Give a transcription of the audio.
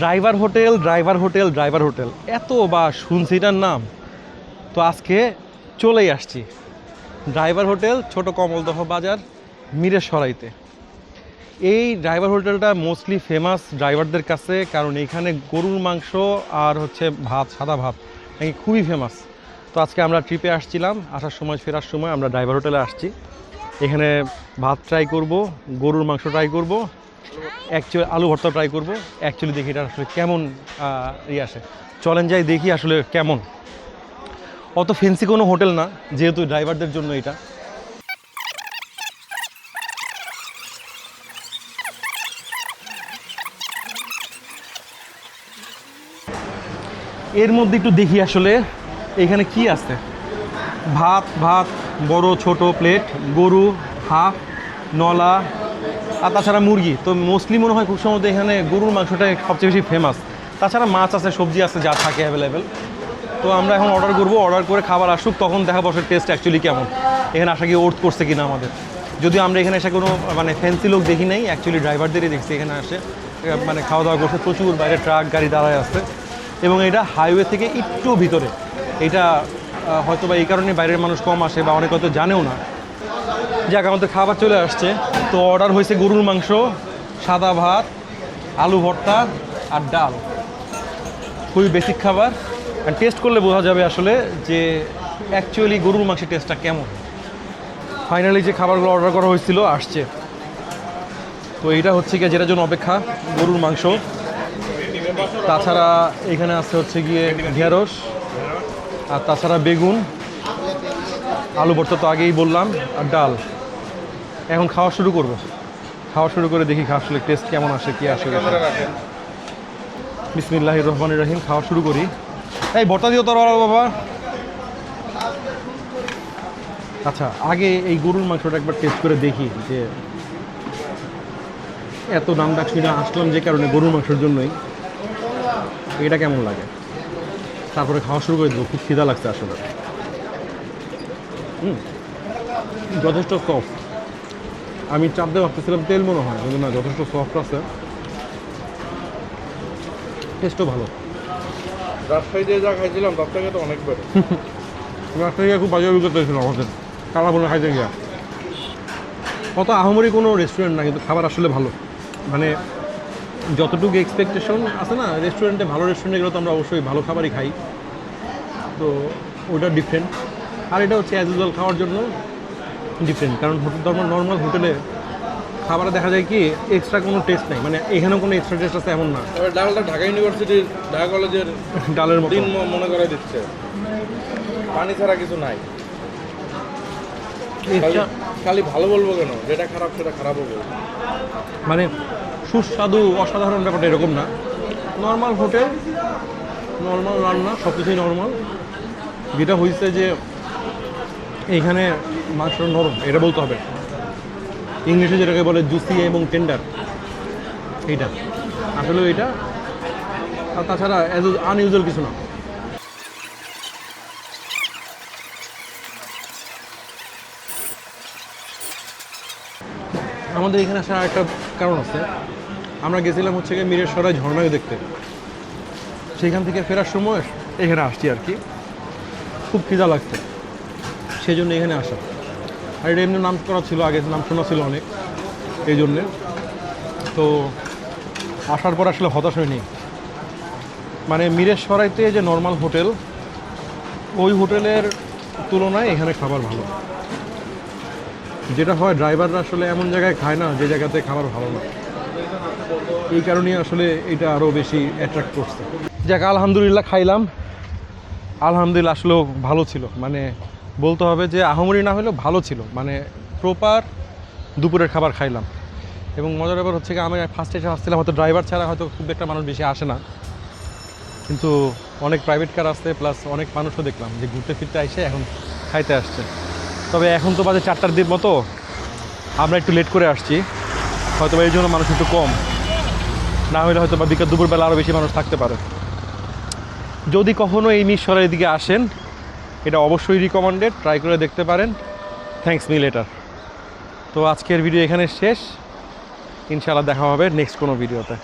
Driver hotel driver hotel driver hotel. এত বা শুনছি এটার নাম। তো আজকে চলেই আসছি। ড্রাইভার হোটেল, ছোট কমলদহ বাজার মিরের সরাইতে এই ড্রাইভার হোটেলটা মোস্টলি ফেমাস ড্রাইভারদের কাছে, কারণ এখানে গরুর মাংস আর হচ্ছে ভাত, সাদা ভাত নাকি খুবই ফেমাস তো আজকে আমরা ট্রিপে আসছিলাম, আসার সময়, ফেরার সময় আমরা ড্রাইভার হোটেলে আসছি। এখানে ভাত ট্রাই করব, গরুর মাংস ট্রাই করব অ্যাকচুয়ালি আলু ভর্তা ট্রাই করব। অ্যাকচুয়ালি দেখি এটা আসলে কেমন ইয়ে আসে। চলেন যাই দেখি আসলে কেমন। অত ফেন্সি কোনো হোটেল না, যেহেতু ড্রাইভারদের জন্য এটা। এর মধ্যে একটু দেখি আসলে, এখানে কি আছে? ভাত ভাত, বড়, ছোট প্লেট গরু হাফ নলা আর তাছাড়া মুরগি, তো মোস্টলি মনে হয় খুব সম্ভবত এখানে গরুর মাংসটা সবচেয়ে বেশি ফেমাস তাছাড়া মাছ আছে, সবজি আছে, যা থাকে অ্যাভেলেবেল তো আমরা এখন অর্ডার করব অর্ডার করে খাবার আসুক, তখন দেখা বসে টেস্ট অ্যাকচুয়ালি কেমন। এখানে আসা কি ওর্থ করছে কিনা আমাদের। যদিও আমরা এখানে এসে কোনো মানে ফ্যান্সি লোক দেখি নাই অ্যাকচুয়ালি ড্রাইভারদেরই দেখছি এখানে আসে। মানে খাওয়া দাওয়া করছে, প্রচুর বাইরে ট্রাক গাড়ি দাঁড়ায় আসছে এবং এটা হাইওয়ে থেকে একটু ভিতরে। এটা হয়তো বা এই কারণে বাইরের মানুষ কম আসে বা অনেক হয়তো জানেও না। যাক, আমাদের খাবার চলে আসছে। তো অর্ডার হয়েছে গরুর মাংস, সাদা ভাত, আলু ভর্তা আর ডাল। খুবই বেসিক খাবার। আর টেস্ট করলে বোঝা যাবে আসলে যে অ্যাকচুয়ালি গরুর মাংসের টেস্টটা কেমন। ফাইনালি যে খাবারগুলো অর্ডার করা হয়েছিল, আসছে। তো এইটা হচ্ছে গিয়ে যেটার জন্য অপেক্ষা, গরুর মাংস। তাছাড়া এখানে আছে হচ্ছে গিয়ে ঢেঁড়স, আর তাছাড়া বেগুন। আলু ভর্তা তো আগেই বললাম, আর ডাল। এখন খাওয়া শুরু করব। খাওয়া শুরু করে দেখি খাওয়া আসলে টেস্ট কেমন আসে কি আসে বিসমিল্লাহ রহমান রহিম খাওয়া শুরু করি। এই ভর্তা দিও তোর বাবা। আচ্ছা আগে এই গরুর মাংসটা একবার টেস্ট করে দেখি যে এত দাম ডাক শুনে আসলাম যে কারণে গরুর মাংসের জন্যই। এটা কেমন লাগে? তারপরে খাওয়া শুরু করে দেবো খুব খিদা লাগছে আসলে। হুম যথেষ্ট সফট আমি চাপ দিয়ে ভাবতেছিলাম তেল মনে হয় কিন্তু না যথেষ্ট সফট আছে। টেস্টও ভালো। রাজশাহীতে যা খাইছিলাম তার থেকে তো অনেক বেড়ে রাস্তা খুব বাজে অভিজ্ঞতা হয়েছিল আমাদের। কালা বলে খাইতে গিয়া। কত আহামরি কোনো রেস্টুরেন্ট না কিন্তু খাবার আসলে ভালো। মানে যতটুকু এক্সপেকটেশন আছে না রেস্টুরেন্টে ভালো রেস্টুরেন্টে গেলে তো আমরা অবশ্যই ভালো খাবারই খাই। তো ওটা ডিফারেন্ট আর এটা হচ্ছে অ্যাজ ইউজুয়াল খাওয়ার জন্য ডিফারেন্ট কারণ হোটেল ধর্ম নর্মাল হোটেলে খাবারে দেখা যায় কি এক্সট্রা কোনো টেস্ট নেই। মানে এখানেও কোনো এক্সট্রা টেস্ট আছে এমন না। ডালটা ঢাকা ইউনিভার্সিটির ঢাকা কলেজের ডালের মতো। দিন মনে করে দিচ্ছে। পানি ছাড়া কিছু নাই। খালি- খালি ভালো বলব কেন? যেটা খারাপ সেটা খারাপ বলব মানে সুস্বাদু অসাধারণ ব্যাপারটা এরকম না। নর্মাল হোটেল নর্মাল রান্না সব কিছুই নর্মাল যেটা হয়েছে যে এইখানে মাংস নরম, এটা বলতে হবে। ইংলিশে যেটাকে বলে জুসি এবং টেন্ডার, এইটা। আসলে এটা, আর তাছাড়া অ্যাজ আনইউজুয়াল কিছু না। আমাদের এখানে আসার একটা কারণ আছে। আমরা গেছিলাম হচ্ছে গিয়ে মিরের সরাই ঝর্ণায় দেখতে। সেখান থেকে ফেরার সময় এখানে আসছি আর কি। খুব খিদা লাগছে। সেই জন্য এখানে আসা। আর এটা এমনি নাম করা ছিল, আগে নাম শোনা ছিল অনেক, এই জন্যে। তো আসার পর আসলে হতাশ হয়নি। মানে মিরের সরাইতে যে নর্মাল হোটেল, ওই হোটেলের তুলনায় এখানে খাবার ভালো। যেটা হয়, ড্রাইভাররা আসলে এমন জায়গায় খায় না, যে জায়গাতে খাবার ভালো না। এই কারণেই আসলে এটা আরও বেশি অ্যাট্রাক্ট করছে। যাক, আলহামদুলিল্লাহ খাইলাম। আলহামদুলিল্লাহ আসলেও ভালো ছিল। মানে বলতে হবে যে আহমরি না হলেও ভালো ছিল। মানে প্রপার দুপুরের খাবার খাইলাম। এবং মজার ব্যাপার হচ্ছে আমি ফার্স্টে এসে আসছিলাম, হয়তো ড্রাইভার ছাড়া হয়তো খুব একটা মানুষ বেশি আসে না। কিন্তু অনেক প্রাইভেট কার আসছে প্লাস অনেক মানুষও দেখলাম যে ঘুরতে ফিরতে আসে এখন খাইতে আসছে। তবে এখন তো বাজে চারটার দিন মতো, আমরা একটু লেট করে আসছি। হয়তো এই জন্য মানুষ একটু কম। না হলে হয়তো বা বিকাল দুপুরবেলা আরও বেশি মানুষ থাকতে পারে। যদি কখনো এই মিশরের দিকে আসেন এটা অবশ্যই রিকমেন্ডেড ট্রাই করে দেখতে পারেন। থ্যাংকস মি লেটার তো আজকের ভিডিও এখানে শেষ। ইনশাআল্লাহ দেখা হবে নেক্সট কোনো ভিডিওতে